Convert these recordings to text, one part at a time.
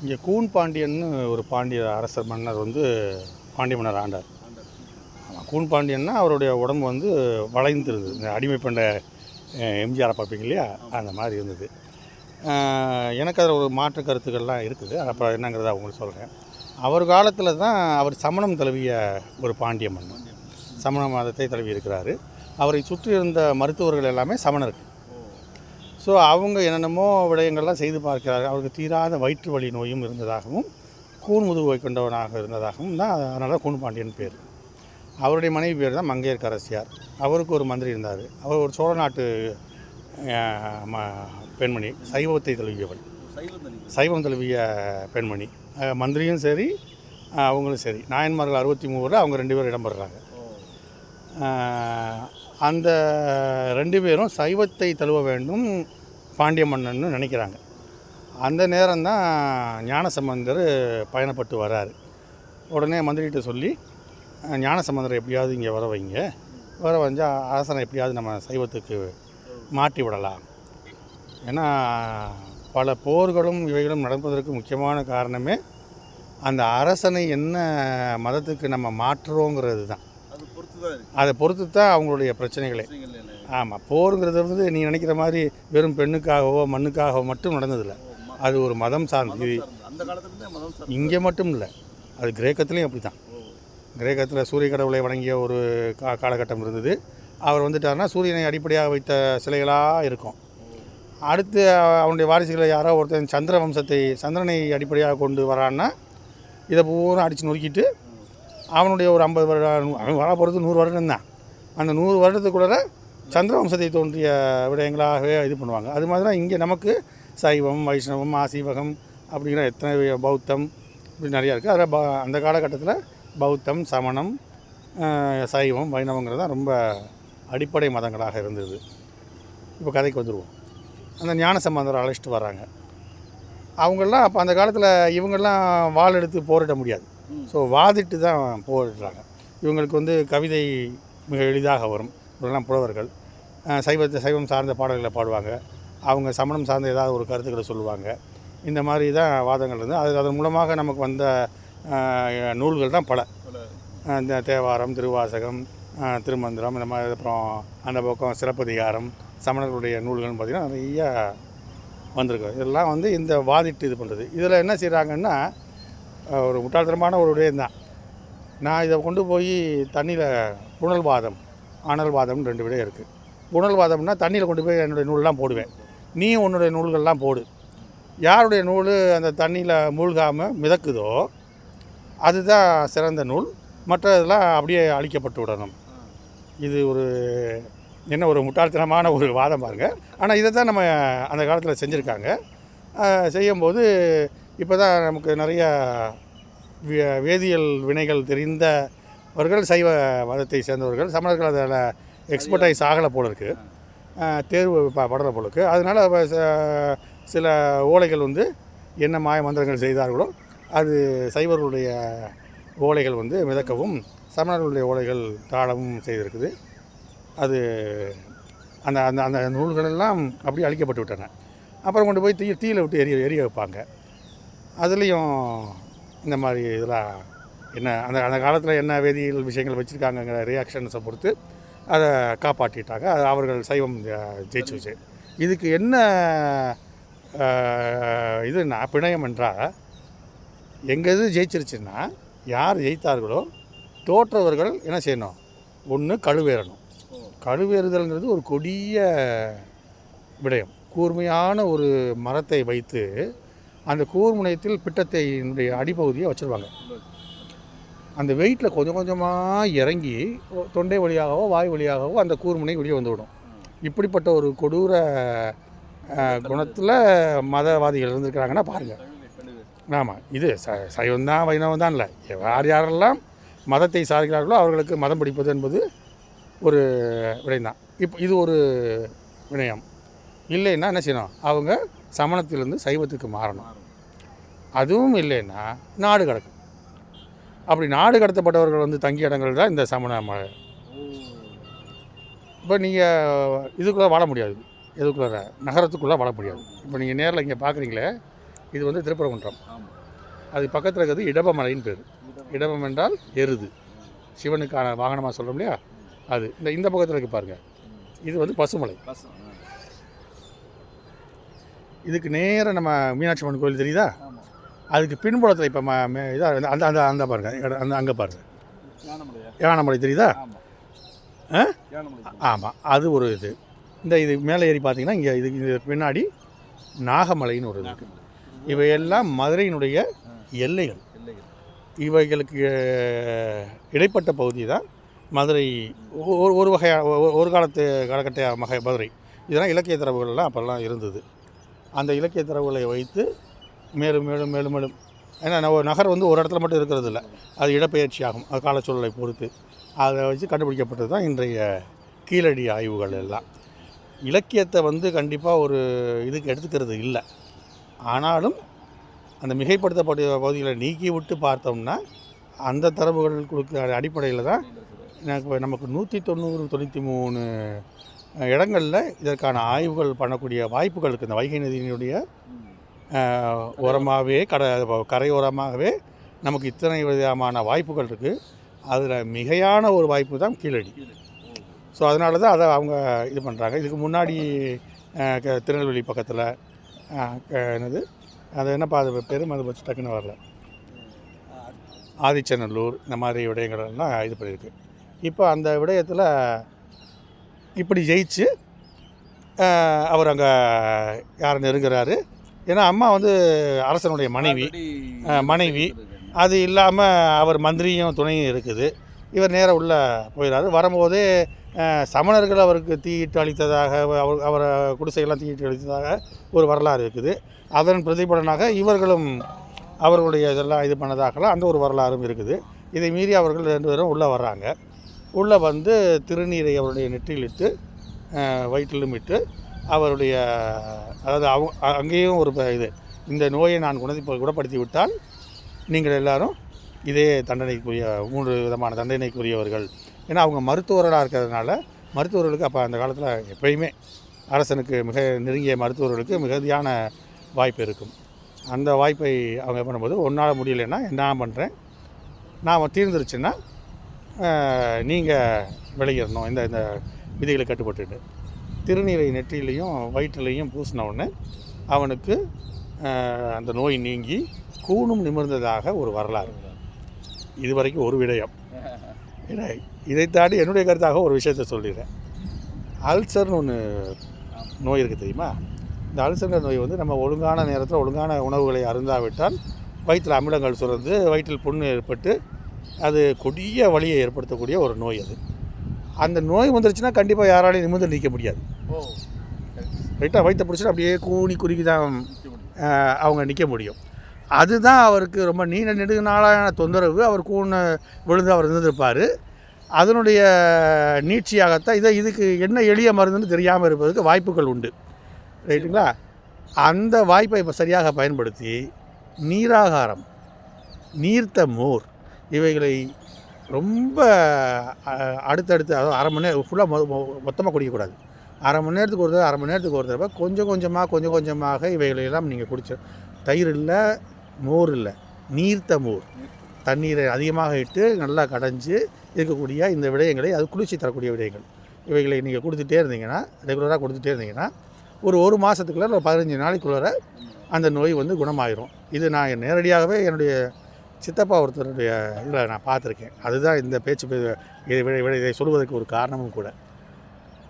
இங்கே கூன் பாண்டியன்னு ஒரு பாண்டிய அரசர் மன்னர் வந்து பாண்டிய மன்னர் ஆண்டார். கூன் பாண்டியன்னா அவருடைய உடம்பு வந்து வளைந்துருது இந்த அடிமை பண்ண எம்ஜிஆரை பார்ப்பீங்க இல்லையா? அந்த மாதிரி இருந்தது. எனக்கு அதில் ஒரு மாற்று கருத்துக்கள்லாம் இருக்குது. அப்போ என்னங்கிறத உங்களுக்கு சொல்கிறேன் அவர் காலத்தில் தான் அவர் சமணம் தழுவிய ஒரு பாண்டிய மன்னன் சமண மதத்தை தழுவி இருக்கிறாரு. அவரை சுற்றி இருந்த மருத்துவர்கள் எல்லாமே சமணர்கள். ஸோ அவங்க என்னென்னமோ விடயங்கள்லாம் செய்து பார்க்கிறார்கள். அவருக்கு தீராத வயிற்று வலி நோயும் இருந்ததாகவும் கூன் முதுகுவை கொண்டவனாக இருந்ததாகவும் தான் அதனால் கூன் பாண்டியன் பேர். அவருடைய மனைவி பேர் தான் மங்கையர்க்கரசியார். அவருக்கு ஒரு மந்திரி இருந்தார். அவர் ஒரு சோழ நாட்டு ம- பெண்மணி சைவத்தை தழுவியவள். சைவம் தழுவிய பெண்மணி. மந்திரியும் சரி அவங்களும் சரி. நாயன்மார்கள் அறுபத்தி மூவரில் அவங்க ரெண்டு பேரும் இடம்பெறாங்க. அந்த ரெண்டு பேரும் சைவத்தை தழுவ வேண்டும் பாண்டிய மன்னன்னு நினைக்கிறாங்க. அந்த நேரம் தான் ஞானசம்பந்தர் பயணப்பட்டு வராரு. உடனே மந்திரிகிட்ட சொல்லி ஞானசம்பந்தரை எப்படியாவது இங்கே வர வைங்க. வர வந்தா அரசனை எப்படியாவது நம்ம சைவத்துக்கு மாற்றி விடலாம். ஏன்னா பல போர்களும் இவைகளும் நடப்பதற்கு முக்கியமான காரணமே அந்த அரசனை என்ன மதத்துக்கு நம்ம மாற்றுறோங்கிறது தான் அது பொறுத்து தான் இருக்கு. அதை பொறுத்து தான் அவங்களுடைய பிரச்சனைகளே? ஆமாம் போருங்கிறது வந்து நீ நினைக்கிற மாதிரி வெறும் பெண்ணுக்காகவோ மண்ணுக்காகவோ மட்டும் நடந்ததில்லை. அது ஒரு மதம் சார்ந்து. இங்கே மட்டும் இல்லை. அது கிரேக்கத்துலேயும் அப்படி தான் கிரேக்கத்தில் சூரிய கடவுளை வணங்கிய ஒரு கா காலகட்டம் இருந்தது. அவர் வந்துட்டாருன்னா சூரியனை அடிப்படையாக வைத்த சிலைகளாக இருக்கும். அடுத்து அவனுடைய வாரிசுகளை யாரோ ஒருத்தன் சந்திர வம்சத்தை சந்திரனை அடிப்படையாக கொண்டு வரான்னா இதை பூரா அடித்து நொறுக்கிட்டு அவனுடைய ஒரு ஐம்பது வருட அவன் வர போகிறது நூறு வருடம் தான். அந்த நூறு வருடத்துக்குள்ளே சந்திர வம்சத்தை தோன்றிய விடயங்களாகவே இது பண்ணுவாங்க. அது மாதிரி தான் இங்கே நமக்கு சைவம் வைஷ்ணவம் ஆசீவகம் அப்படிங்கிற எத்தனை பௌத்தம் இப்படி நிறையா இருக்குது. அதில் ப அந்த காலகட்டத்தில் பௌத்தம் சமணம் சைவம் வைணவங்கிறது தான் ரொம்ப அடிப்படை மதங்களாக இருந்தது. இப்போ கதைக்கு வந்துடுவோம். அந்த ஞான சம்பந்தரை அழைச்சிட்டு வராங்க. அவங்கெல்லாம் அப்போ அந்த காலத்தில் இவங்கெல்லாம் வாள் எடுத்து போரிட முடியாது. ஸோ வாதிட்டு தான் போரிடுறாங்க. இவங்களுக்கு வந்து கவிதை மிக எளிதாக வரும். இவரெல்லாம் புலவர்கள் அஹ் சைவத்தை சைவம் சார்ந்த பாடல்களை பாடுவாங்க. அவங்க சமணம் சார்ந்த ஏதாவது ஒரு கருத்துக்களை சொல்லுவாங்க. இந்த மாதிரி தான் வாதங்கள் இருந்து அது அதன் மூலமாக நமக்கு வந்த நூல்கள் தான் பல. இந்த தேவாரம் திருவாசகம் திருமந்திரம் இந்த மாதிரி அப்புறம் அந்த பக்கம் சிறப்பதிகாரம் சமணர்களுடைய நூல்கள்னு பார்த்திங்கன்னா நிறைய வந்திருக்கு. இதெல்லாம் வந்து இந்த வாதிட்டு இது பண்ணுறது இதில் என்ன செய்கிறாங்கன்னா ஒரு முட்டாள்தனமான ஒரு விடயம் தான் நான் இதை கொண்டு போய் தண்ணியில் புனல்வாதம் ஆனல்வாதம்னு ரெண்டு விட இருக்குது புனல்வாதம்னா தண்ணியில் கொண்டு போய் என்னுடைய நூல்லாம் போடுவேன். நீ உன்னுடைய நூல்கள்லாம் போடு. யாருடைய நூல் அந்த தண்ணியில் மூழ்காமல் மிதக்குதோ அதுதான் சிறந்த நூல். மற்றதெல்லாம் அப்படியே அழிக்கப்பட்டு விடணும். இது ஒரு என்ன ஒரு முட்டாள்தனமான ஒரு வாதம் பாருங்க. ஆனால் இதை தான் நம்ம அந்த காலத்தில் செஞ்சுருக்காங்க. செய்யும்போது இப்போ தான் நமக்கு நிறையா வே- வேதியியல் வினைகள் தெரிந்த தெரிந்தவர்கள் சைவ மதத்தை சேர்ந்தவர்கள். சமணர்கள் அதில் எக்ஸ்பர்டைஸ் ஆகலை போல இருக்குது தேர்வு ப படுற போல இருக்குது அதனால் சில ஓலைகள் வந்து என்ன மாய மந்திரங்கள் செய்தார்களோ அது சைவர்களுடைய ஓலைகள் வந்து மிதக்கவும் சமணர்களுடைய ஓலைகள் தாழவும் செய்திருக்குது. அது அந்த அந்த அந்த நூல்கள் எல்லாம் அப்படியே அழிக்கப்பட்டு விட்டன. அப்புறம் கொண்டு போய் தீ தீயில விட்டு எரிய எரிய வைப்பாங்க. அதுலேயும் இந்த மாதிரி இதெல்லாம் என்ன அந்த அந்த காலத்தில் என்ன வேதியியல் விஷயங்கள் வச்சுருக்காங்கங்கிற ரியாக்ஷன்ஸை பொறுத்து அதை காப்பாற்றிட்டாங்க அது அவர்கள் சைவம் ஜெ- ஜெயிச்சுச்சு. இதுக்கு என்ன இது இதுன்னா பிணையம் என்றால் எங்கள் இது ஜெயிச்சிருச்சுன்னா யார் ஜெயித்தார்களோ தோற்றவர்கள் என்ன செய்யணும்? ஒன்று கழுவேறணும். கழுவேறுதல்ங்கிறது ஒரு கொடிய விடயம். கூர்மையான ஒரு மரத்தை வைத்து அந்த கூர்முனையத்தில் பிட்டத்தையினுடைய அடிப்பகுதியை வச்சுருவாங்க. அந்த வெயிட்டில் கொஞ்சம் கொஞ்சமாக இறங்கி தொண்டை வழியாகவோ வாய் வழியாகவோ அந்த கூர்முனை வெளியே வந்துவிடும். இப்படிப்பட்ட ஒரு கொடூர குணத்தில் மதவாதிகள் இருந்திருக்கிறாங்கன்னா பாருங்கள் ஆமாம் இது ச சைவம் தான் வைணவம் தான் இல்லை. யார் யாரெல்லாம் மதத்தை சார்கிறார்களோ அவர்களுக்கு மதம் பிடிப்பது என்பது ஒரு விடயம்தான். இப்போ இது ஒரு வினயம். இல்லைன்னா என்ன செய்யணும்? அவங்க சமணத்திலிருந்து சைவத்துக்கு மாறணும். அதுவும் இல்லைன்னா நாடு கிடக்கும். அப்படி நாடு கடத்தப்பட்டவர்கள் வந்து தங்கிய இடங்கள் தான் இந்த சமண ம ஓ. இப்போ நீங்கள் இதுக்குள்ளே வாழ முடியாது. இதுக்குள்ளே நகரத்துக்குள்ளே வாழ முடியாது. இப்போ நீங்கள் நேரில் இங்கே பார்க்குறீங்களே இது வந்து திருப்பரங்குன்றம். அது பக்கத்தில் இருக்கிறது இடபமலைன்னு பேர். இடபம் என்றால் எருது. சிவனுக்கான வாகனமாக சொல்கிறோம் இல்லையா? அது. இந்த இந்த பக்கத்தில் இருக்கு பாருங்கள் இது வந்து பசுமலை. இதுக்கு நேரா நம்ம மீனாட்சி அம்மன் கோயில் தெரியுதா? அதுக்கு பின்புறத்தில் இப்போ இதாக அந்த அந்த அந்த பாருங்கள் அந்த அங்கே பாருங்கள் யானமலை தெரியுதா? ஆமாம் அது ஒரு இது. இந்த இது மேலே ஏறி பார்த்தீங்கன்னா இங்கே இது இது பின்னாடி நாகமலைன்னு ஒரு இது இவையெல்லாம் மதுரையினுடைய எல்லைகள். இவைகளுக்கு இடைப்பட்ட பகுதி தான் மதுரை. ஒரு ஒரு வகையான ஒரு காலத்து காலகட்ட மகை மதுரை. இதெல்லாம் இலக்கிய தரவுகள்லாம் அப்போல்லாம் இருந்தது. அந்த இலக்கிய தரவுகளை வைத்து மேலும் மேலும் மேலும் மேலும். ஏன்னா நம்ம ஒரு நகர் வந்து ஒரு இடத்துல மட்டும் இருக்கிறது இல்லை அது இடப்பெயர்ச்சி ஆகும் அது காலச்சூழலை பொறுத்து. அதை வச்சு கண்டுபிடிக்கப்பட்டது தான் இன்றைய கீழடி ஆய்வுகள் எல்லாம். இலக்கியத்தை வந்து கண்டிப்பாக ஒரு இதுக்கு எடுத்துக்கிறது இல்லை. ஆனாலும் அந்த மிகைப்படுத்தப்பட்ட பகுதிகளை நீக்கி விட்டு பார்த்தோம்னா அந்த தரவுகள் கொடுக்க அடிப்படையில் தான் எனக்கு நமக்கு நூற்றி தொண்ணூறு தொண்ணூற்றி மூணு இடங்களில் இதற்கான ஆய்வுகள் பண்ணக்கூடிய வாய்ப்புகள் இருக்குது இந்த வைகை நதியினுடைய உரமாகவே கடை கரையோரமாகவே நமக்கு இத்தனை விதமான வாய்ப்புகள் இருக்குது அதில் மிகையான ஒரு வாய்ப்பு தான் கீழடி. ஸோ அதனால தான் அதை அவங்க இது பண்ணுறாங்க இதுக்கு முன்னாடி க- திருநெல்வேலி பக்கத்தில் என்னது? அது என்னப்பா அது பெரும் அது வச்சு டக்குன்னு வரல. ஆதிச்சநல்லூர் இந்த மாதிரி விடயங்கள்லாம் இது பண்ணியிருக்கு இப்போ அந்த விடயத்தில் இப்படி ஜெயிச்சு அவர் அங்கே யாரை நெருங்குறாரு? ஏன்னா அம்மா வந்து அரசனுடைய மனைவி. மனைவி. அது இல்லாமல் அவர் மந்திரியும் துணையும் இருக்குது. இவர் நேராக உள்ளே போயிடாரு வரும்போதே சமணர்கள் அவருக்கு தீயிட்டு அளித்ததாக அவர் அவரை குடிசையெல்லாம் தீயிட்டு அளித்ததாக ஒரு வரலாறு இருக்குது. அதன் பிரதிபலனாக இவர்களும் அவர்களுடைய இதெல்லாம் இது பண்ணதாகலாம் அந்த ஒரு வரலாறும் இருக்குது. இதை மீறி அவர்கள் ரெண்டு பேரும் உள்ளே வர்றாங்க. உள்ளே வந்து திருநீரை அவருடைய நெற்றியிலிட்டு அஹ், வயிற்றிலும் இட்டு அவருடைய அதாவது அவங்க அங்கேயும் ஒரு ப- இது இந்த நோயை நான் குணதி குணப்படுத்தி விட்டால் நீங்கள் எல்லாரும் இதே தண்டனைக்குரிய மூன்று விதமான தண்டனைக்குரியவர்கள். ஏன்னா அவங்க மருத்துவர்களாக இருக்கிறதுனால மருத்துவர்களுக்கு அப்போ அந்த காலத்தில் எப்பயுமே அரசனுக்கு மிக நெருங்கிய மருத்துவர்களுக்கு மிகுதியான வாய்ப்பு இருக்கும். அந்த வாய்ப்பை அவங்க பண்ணும்போது ஒன்றால் முடியலைன்னா என்ன பண்ணுறேன் நான் தீர்ந்துருச்சுன்னா நீங்கள் விளையிடணும் இந்த இந்த விதிகளை கட்டுப்பட்டுட்டு திருநீரை நெற்றிலையும் வயிற்றிலையும் பூசின உடனே அவனுக்கு அந்த நோய் நீங்கி கூணும் நிமிர்ந்ததாக ஒரு வரலாறு. இது வரைக்கும் ஒரு விடயம். ஏன்னா இதை தாண்டி என்னுடைய கருத்தாக ஒரு விஷயத்தை சொல்லிடுறேன். அல்சர்னு ஒன்று நோய் இருக்குது தெரியுமா? இந்த அல்சர்ங்கிற நோய் வந்து நம்ம ஒழுங்கான நேரத்தில் ஒழுங்கான உணவுகளை அருந்தாவிட்டால் வயிற்றில் அமிலங்கள் சுரந்து வயிற்றில் புண்ணு ஏற்பட்டு அது கொடிய வலியை ஏற்படுத்தக்கூடிய ஒரு நோய் அது. அந்த நோய் வந்துருச்சுன்னா கண்டிப்பாக யாராலையும் நிமிர்ந்து நிற்க முடியாது. ரைட்டாக வயிற்ற பிடிச்சிட்டு அப்படியே கூனி குறுக்கி தான் அவங்க நிற்க முடியும். அதுதான் அவருக்கு ரொம்ப நீண்ட நெடுகு நாளான தொந்தரவு. அவர் கூண விழுந்து அவர் இருந்திருப்பார். அதனுடைய நீட்சியாகத்தான் இதை இதுக்கு என்ன எளிய மருந்துன்னு தெரியாமல் இருப்பதற்கு வாய்ப்புகள் உண்டு. ரைட்டுங்களா அந்த வாய்ப்பை இப்போ சரியாக பயன்படுத்தி நீராகாரம் நீர்த்த மோர் இவைகளை ரொம்ப அடுத்தடுத்து அதாவது அரை மணி நேரம் ஃபுல்லாக மொத்தமாக குடிக்கக்கூடாது. அரை மணி நேரத்துக்கு ஒரு தடவை அரை மணி நேரத்துக்கு ஒரு தடவை கொஞ்சம் கொஞ்சமாக கொஞ்சம் கொஞ்சமாக இவைகளெல்லாம் நீங்கள் குடிச்சிடும் தயிர் இல்லை மோர் இல்லை நீர்த்த மோர். தண்ணீரை அதிகமாக இட்டு நல்லா கடைஞ்சி இருக்கக்கூடிய இந்த விடயங்களை அது குளிர்ச்சி தரக்கூடிய விடயங்கள். இவைகளை நீங்கள் கொடுத்துட்டே இருந்தீங்கன்னா ரெகுலராக கொடுத்துட்டே இருந்தீங்கன்னா ஒரு ஒரு மாதத்துக்குள்ளே ஒரு பதினஞ்சு நாளைக்குள்ளே அந்த நோய் வந்து குணமாயிரும். இது நான் நேரடியாகவே என்னுடைய சித்தப்பா ஒருத்தருடைய இதில் நான் பார்த்துருக்கேன். அதுதான் இந்த பேச்சு இதை இதை சொல்வதற்கு ஒரு காரணமும் கூட.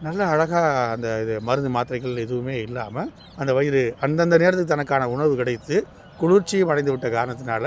நல்ல அழகாக அந்த இது மருந்து மாத்திரைகள் எதுவுமே இல்லாமல் அந்த வயிறு அந்தந்த நேரத்துக்கு தனக்கான உணவு கிடைத்து குளிர்ச்சியும் அடைந்து விட்ட காரணத்தினால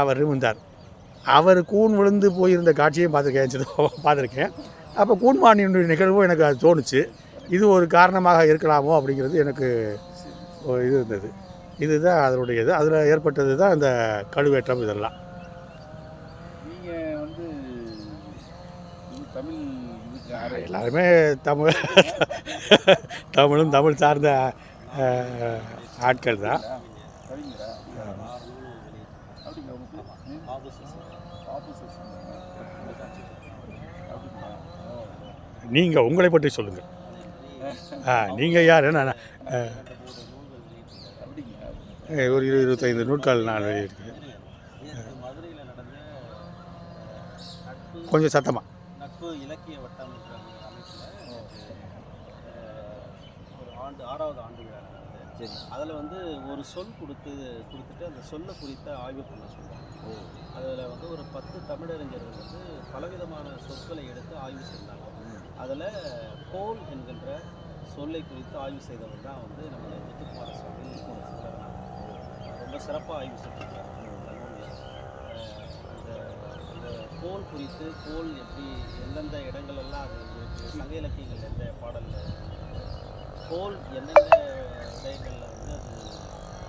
அவர் நிமிர்ந்தார் அவர் கூன் விழுந்து போயிருந்த காட்சியும் பார்த்துருக்கேன் பார்த்துருக்கேன். அப்போ கூன்மானியினுடைய நிகழ்வும் எனக்கு அது தோணுச்சு. இது ஒரு காரணமாக இருக்கலாமோ அப்படிங்கிறது எனக்கு இது இருந்தது. இதுதான் அதனுடைய இது அதில் ஏற்பட்டது தான் இந்த கழுவேற்றம் இதெல்லாம் நீங்க வந்து இது தமிழ் இதுக்கு ஆர- எல்லாருமே தமிழ் தமிழும் தமிழ் சார்ந்த ஆட்கள் தான். நீங்கள் உங்களை பற்றி சொல்லுங்கள் ஆ நீங்கள் யார்? நான் ஒரு இருபது இருபத்தைந்து நூற்கால் நான் இருக்குது கொஞ்சம் சத்தமாக நட்பு இலக்கிய ஒரு அமைப்பில் ஒரு ஆண்டு ஆறாவது ஆண்டு விழா சரி. அதில் வந்து ஒரு சொல் கொடுத்து கொடுத்துட்டு அந்த சொல்லை குறித்த ஆய்வு பண்ண சொல்லுவாங்க அதில் வந்து ஒரு பத்து தமிழறிஞர்கள் வந்து பலவிதமான சொற்களை எடுத்து ஆய்வு செய்தாங்க அதில் கோல் என்கின்ற சொல்லை குறித்து ஆய்வு செய்தவர் தான் வந்து நம்ம முத்துக்குமார சுவாமி. ரொம்ப சிறப்பாக ஆய்வு செஞ்சிருக்காரு அந்த நூலில். அஹ் அந்த அந்த கோல் குறித்து கோல் எப்படி எந்தெந்த இடங்களெல்லாம் அது இருக்குது சங்க இலக்கியங்கள் எந்த பாடலில் கோல் எந்தெந்த இடங்களில் வந்து அது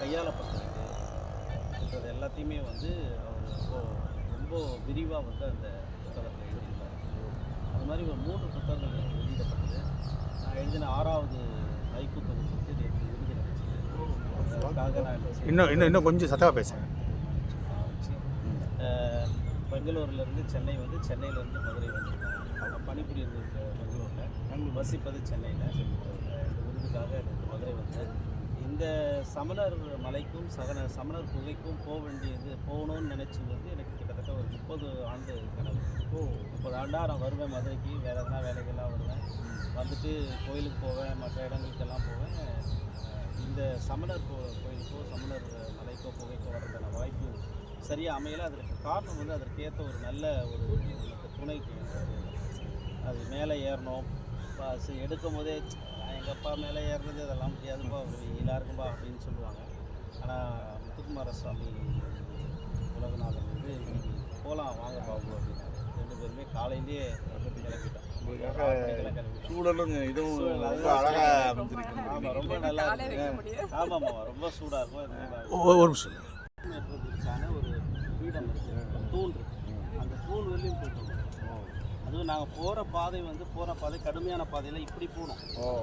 கையாளப்பட்டிருக்கு அப்படின்றது எல்லாத்தையுமே வந்து அவர் ரொம்ப ரொம்ப விரிவாக வந்து அந்த புத்தகத்தில் எழுதியிருக்காரு. அது மாதிரி ஒரு மூன்று புத்தகங்கள் எனக்கு வெளியிடப்பட்டது. நான் எழுதின ஆறாவது மைக்கு தொகுப்புக்கு நேற்று விருது கிடைச்சது இன்னும் இன்னும் இன்னும் கொஞ்சம் சத்தமாக பேசுகிறேன் பெங்களூர்லேருந்து சென்னை வந்து சென்னையிலேருந்து மதுரை வந்திருக்காங்க. நான் பணிபுரியுறது பெங்களூரில். வசிப்பது சென்னையில். விருதுக்காக எனக்கு மதுரை வந்து இந்த சமணர் மலைக்கும் சகன சமணர் குகைக்கும் போக வேண்டியது போகணும்னு நினச்சி வந்து எனக்கு கிட்டத்தட்ட ஒரு முப்பது ஆண்டு கனவு. ஓ. முப்பது ஆண்டாக நான் வருவேன் மதுரைக்கு. வேறு எதனா வேலைக்கெல்லாம் வருவேன். வந்துட்டு கோயிலுக்கு போவேன் மற்ற இடங்களுக்கெல்லாம் போவேன். இந்த சமணர் கோ கோயிலுக்கோ சமணர் மலைக்கோ குகைக்கோ வர்றதான வாய்ப்பு சரியாக அமையல. அதற்கு காரணம் வந்து அதற்கு ஏற்ற ஒரு நல்ல ஒரு துணை. அது மேலே ஏறணும். பஸ் எடுக்கும் போதே "நான் எங்கள் அப்பா மேலே ஏறுறது அதெல்லாம் முடியாதுப்பா வெயிலாக இருக்கும்பா அப்படின்னு சொல்லுவாங்க. ஆனால் முத்துக்குமார சுவாமி உலகநாதன் வந்து இன்னைக்கு போகலாம் வாங்க பாபு அப்படின்னாரு. ரெண்டு பேருமே காலையிலேயே கிளம்பிட்டோம் சூழலும் இதுவும் சூழல் ரொம்ப சூழல். அமைஞ்சிருக்கு ஆமாம் ரொம்ப நல்லா இருக்கு. ஆமாம்மா ரொம்ப சூடாக இருக்கும். அது நல்லா இருக்கும். ஒ- ஒரு நிமிஷம் ஏற்றுவதற்கான ஒரு பீடம் இருக்குது தூண் அந்த தூண் வரையும் போயிட்டு. அதுவும் நாங்கள் போகிற பாதை வந்து போகிற பாதை கடுமையான பாதையில் இப்படி போகணும்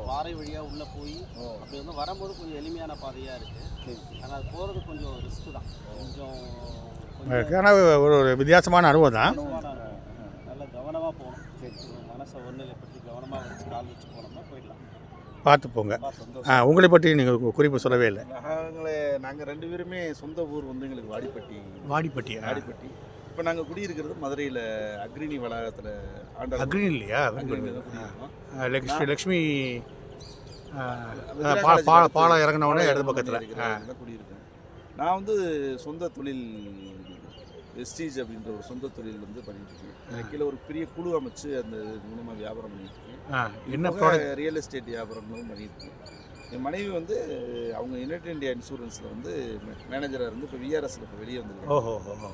பாறை வழியாக உள்ளே போய் அப்படி வந்து வரும்போது கொஞ்சம் எளிமையான பாதையாக இருக்குது ஆனால் அது போகிறது கொஞ்சம் ரிஸ்க்கு தான். கொஞ்சம் ஒரு ஒரு வித்தியாசமான அனுபவம் தான். நல்லா கவனமாக போகணும் மனசை ஒன்றிலைப்படுத்தி கவனமாக வச்சு கால் வச்சு போனோம்னா போயிடலாம். பார்த்து போங்க. உங்களை பற்றி நீங்கள் குறிப்பு சொல்லவே இல்லை. நாங்களே நாங்கள் ரெண்டு பேருமே சொந்த ஊர் வந்து எங்களுக்கு வாடிப்பட்டி. வாடிப்பட்டி வாடிப்பட்டி. இப்போ நாங்கள் குடியிருக்கிறது மதுரையில் அக்ரினி வளாகத்தில் ஆண்டவர் அக்ரின் இல்லையா. லக்ஷ்மி லக்ஷ்மி பாலம் இறங்கின உடனே பாலம் இடது பக்கத்தில். குடியிருக்கேன் நான் வந்து சொந்த தொழில் வெஸ்டீஜ் அப்படின்ற ஒரு சொந்த தொழில் வந்து பண்ணிட்டு இருக்கேன். கீழே ஒரு பெரிய குழு அமைச்சு அந்த மூலமாக வியாபாரம் பண்ணிட்டு இருக்கேன். என்ன ரியல் எஸ்டேட் வியாபாரங்களும் பண்ணிட்டு இருக்கேன். என் மனைவி வந்து அவங்க யுனைடெட் இந்தியா இன்சூரன்ஸில் வந்து மேனேஜராக இருந்து இப்போ விஆர்எஸ்ல இப்போ வெளியே வந்திருக்கோம் ஓஹோ ஓஹோ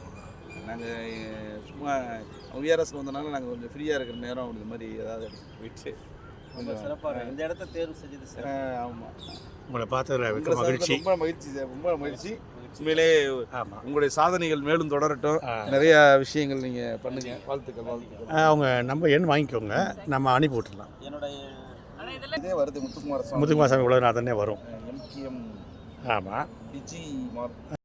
நாங்கள் சும்மா அவங்க விஆர்எஸ்ல வந்தனால நாங்கள் கொஞ்சம் ஃப்ரீயாக இருக்கிற நேரம் இந்த மாதிரி ஏதாவது இடத்துக்கு போயிட்டு ரொம்ப சிறப்பாக இந்த இடத்த தேர்வு செஞ்சது ஆமாம் உங்களை பார்த்ததில் மகிழ்ச்சி ரொம்ப மகிழ்ச்சி சார். ரொம்ப மகிழ்ச்சி. உண்மையிலே ஆமாம் உங்களுடைய சாதனைகள் மேலும் தொடரட்டும். நிறைய விஷயங்கள் நீங்கள் பண்ணுங்க. வாழ்த்துக்கள் வாழ்த்துக்கள். அவங்க நம்ம எண் வாங்கிக்கோங்க. நம்ம அனுப்பி என்னுடைய இதே வருது முத்துக்குமார முத்துக்குமார் சாமி உலகநாதனே வரும். எம்கிஎம் ஆமாம் மார்க்